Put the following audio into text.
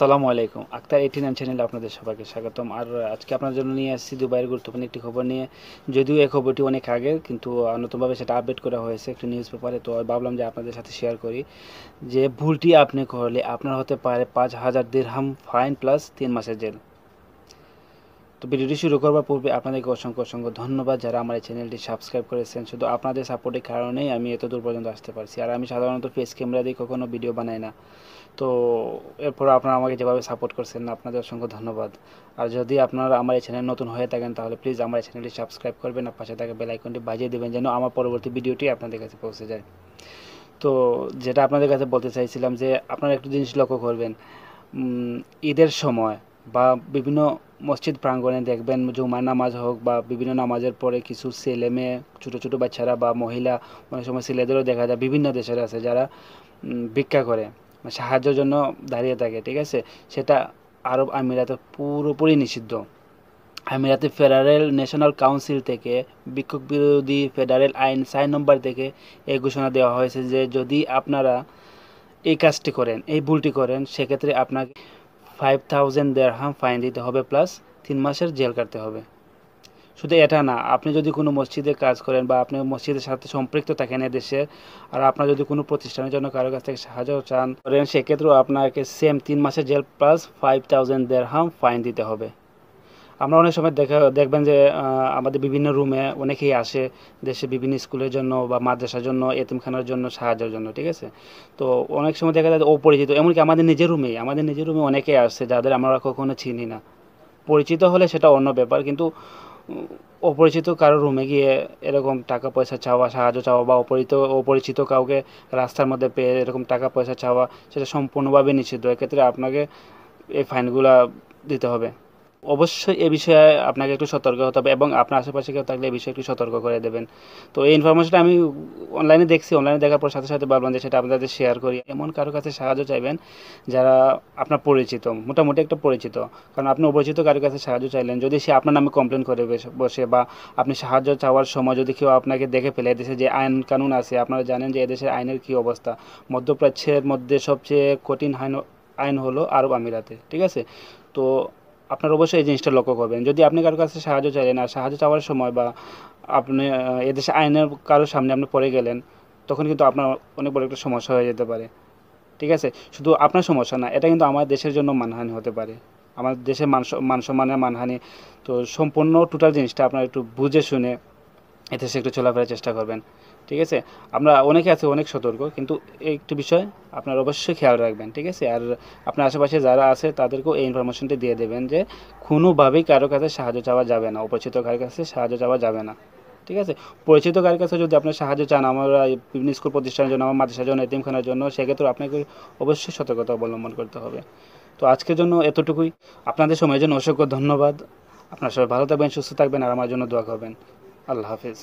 আসসালামু আলাইকুম। Akter eighty nine চ্যানেলে আপনাদের সবাইকে স্বাগতম। আর আজকে আপনার জন্য নিয়ে আসছি দুবাইয়ের গুরুত্বপূর্ণ একটি খবর নিয়ে। যদিও এই খবরটি অনেক আগের, কিন্তু নতুনভাবে সেটা আপডেট করা হয়েছে একটি নিউজ পেপারে। তো ভাবলাম যে আপনাদের সাথে শেয়ার করি যে ভুলটি আপনি করলে আপনার হতে পারে পাঁচ হাজার দিরহাম ফাইন প্লাস তিন মাসের জেল। তো ভিডিওটি শুরু করবার পূর্বে আপনাদেরকে অসংখ্য অসংখ্য ধন্যবাদ যারা আমার এই চ্যানেলটি সাবস্ক্রাইব করেছেন। শুধু আপনাদের সাপোর্টের কারণেই আমি এত দূর পর্যন্ত আসতে পারছি। আর আমি সাধারণত ফেস ক্যামেরা দিয়ে কখনো ভিডিও বানাই না। তো এরপর আপনারা আমাকে যেভাবে সাপোর্ট করছেন, আপনাদের অসংখ্য ধন্যবাদ। আর যদি আপনারা আমার এই চ্যানেল নতুন হয়ে থাকেন, তাহলে প্লিজ আমার এই চ্যানেলটি সাবস্ক্রাইব করবেন আর পাশে থাকা বেল আইকনটি বাজিয়ে দেবেন যেন আমার পরবর্তী ভিডিওটি আপনাদের কাছে পৌঁছে যায়। তো যেটা আপনাদের কাছে বলতে চাইছিলাম যে, আপনারা একটু জিনিস লক্ষ্য করবেন। ঈদের সময় বা বিভিন্ন মসজিদ প্রাঙ্গণে দেখবেন জুমার নামাজ হোক বা বিভিন্ন নামাজের পরে কিছু ছেলে মেয়ে, ছোটো ছোটো বাচ্চারা বা মহিলা, অনেক সময় ছেলেদেরও দেখা যায়, বিভিন্ন দেশের আছে যারা ভিক্ষা করে মানে সাহায্যের জন্য দাঁড়িয়ে থাকে, ঠিক আছে? সেটা আরব আমিরাতে পুরোপুরি নিষিদ্ধ। আমিরাতে ফেডারেল ন্যাশনাল কাউন্সিল থেকে বিক্ষোভ বিরোধী ফেডারেল আইন ছয় নম্বর থেকে এই ঘোষণা দেওয়া হয়েছে যে যদি আপনারা এই কাজটি করেন, এই ভুলটি করেন, সেক্ষেত্রে আপনাকে ফাইভ থাউজেন্ড দেড়হাম ফাইন দিতে হবে প্লাস তিন মাসের জেল কাটতে হবে। শুধু এটা না, আপনি যদি কোনো মসজিদে কাজ করেন বা আপনি মসজিদের সাথে সম্পৃক্ত থাকেন দেশে আর আপনার যদি কোনো প্রতিষ্ঠানের জন্য কারোর কাছ থেকে সাহায্য চান করেন, সেক্ষেত্রেও আপনাকে সেম তিন মাসের জেল প্লাস ফাইভ থাউজেন্ড দেড় হাম ফাইন দিতে হবে। আমরা অনেক সময় দেখা, দেখবেন যে আমাদের বিভিন্ন রুমে অনেকেই আসে দেশে বিভিন্ন স্কুলের জন্য বা মাদ্রাসার জন্য, এতিমখানার জন্য, সাহায্যের জন্য, ঠিক আছে? তো অনেক সময় দেখা যায় অপরিচিত, এমনকি আমাদের নিজের রুমেই আমাদের নিজের রুমে অনেকেই আসছে যাদের আমরা কখনো চিনি না। পরিচিত হলে সেটা অন্য ব্যাপার, কিন্তু অপরিচিত কারও রুমে গিয়ে এরকম টাকা পয়সা চাওয়া, সাহায্য চাওয়া বা অপরিচিত অপরিচিত কাউকে রাস্তার মধ্যে পেয়ে এরকম টাকা পয়সা চাওয়া, সেটা সম্পূর্ণভাবে নিষিদ্ধ। এক্ষেত্রে আপনাকে এই ফাইনগুলা দিতে হবে। অবশ্যই এ বিষয়ে আপনাকে একটু সতর্ক হতে হবে এবং আপনার আশেপাশে কেউ থাকলে এ বিষয়ে একটু সতর্ক করে দেবেন। তো এই ইনফরমেশনটা আমি অনলাইনে দেখছি অনলাইনে দেখার পর সাথে সাথে ভাবলাম যে সেটা আপনাদের শেয়ার করি। এমন কারও কাছে সাহায্য চাইবেন যারা আপনার পরিচিত, মোটামুটি একটা পরিচিত। কারণ আপনি অপরিচিত কারোর কাছে সাহায্য চাইলেন, যদি সে আপনার নামে কমপ্লেন করে বসে বা আপনি সাহায্য চাওয়ার সময় যদি কেউ আপনাকে দেখে ফেলে এদেশে যে আইন কানুন আছে, আপনারা জানেন যে এদেশের আইনের কী অবস্থা। মধ্যপ্রাচ্যের মধ্যে সবচেয়ে কঠিন আইন আইন হলো আরব আমিরাতে, ঠিক আছে? তো আপনার অবশ্যই এই জিনিসটা লক্ষ্য করবেন। যদি আপনি কারোর কাছে সাহায্য চাইলেন আর সাহায্য চাওয়ার সময় বা আপনি এদেশে আইনের কারোর সামনে আপনি পড়ে গেলেন, তখন কিন্তু আপনার অনেক বড় একটা সমস্যা হয়ে যেতে পারে। ঠিক আছে? শুধু আপনার সমস্যা না, এটা কিন্তু আমার দেশের জন্য মানহানি হতে পারে। আমার দেশের মান মানসম্মানের মান সম্মানের মানহানি, তো সম্পূর্ণ টোটাল জিনিসটা আপনার একটু বুঝে শুনে এদেশে একটু চলাফেরার চেষ্টা করবেন। ঠিক আছে? আমরা অনেকে আছে, অনেক সতর্ক, কিন্তু একটু বিষয় আপনার অবশ্যই খেয়াল রাখবেন, ঠিক আছে? আর আপনার আশেপাশে যারা আছে, তাদেরকেও এই ইনফরমেশনটি দিয়ে দেবেন যে, কোনোভাবেই কারও কাছে সাহায্য চাওয়া যাবে না, অপরিচিত কারোর কাছে সাহায্য চাওয়া যাবে না। ঠিক আছে? পরিচিত কারোর কাছে যদি আপনার সাহায্য চান, আমরা বিভিন্ন স্কুল প্রতিষ্ঠানের জন্য, আমার মাদ্রাসার জন্য, এতিমখানার জন্য, সেক্ষেত্রে আপনাকে অবশ্যই সতর্কতা অবলম্বন করতে হবে। তো আজকের জন্য এতটুকুই। আপনাদের সময়ের জন্য অসংখ্য ধন্যবাদ। আপনার সবাই ভালো থাকবেন, সুস্থ থাকবেন, আর আমার জন্য দোয়া করবেন। আল্লাহ হাফিজ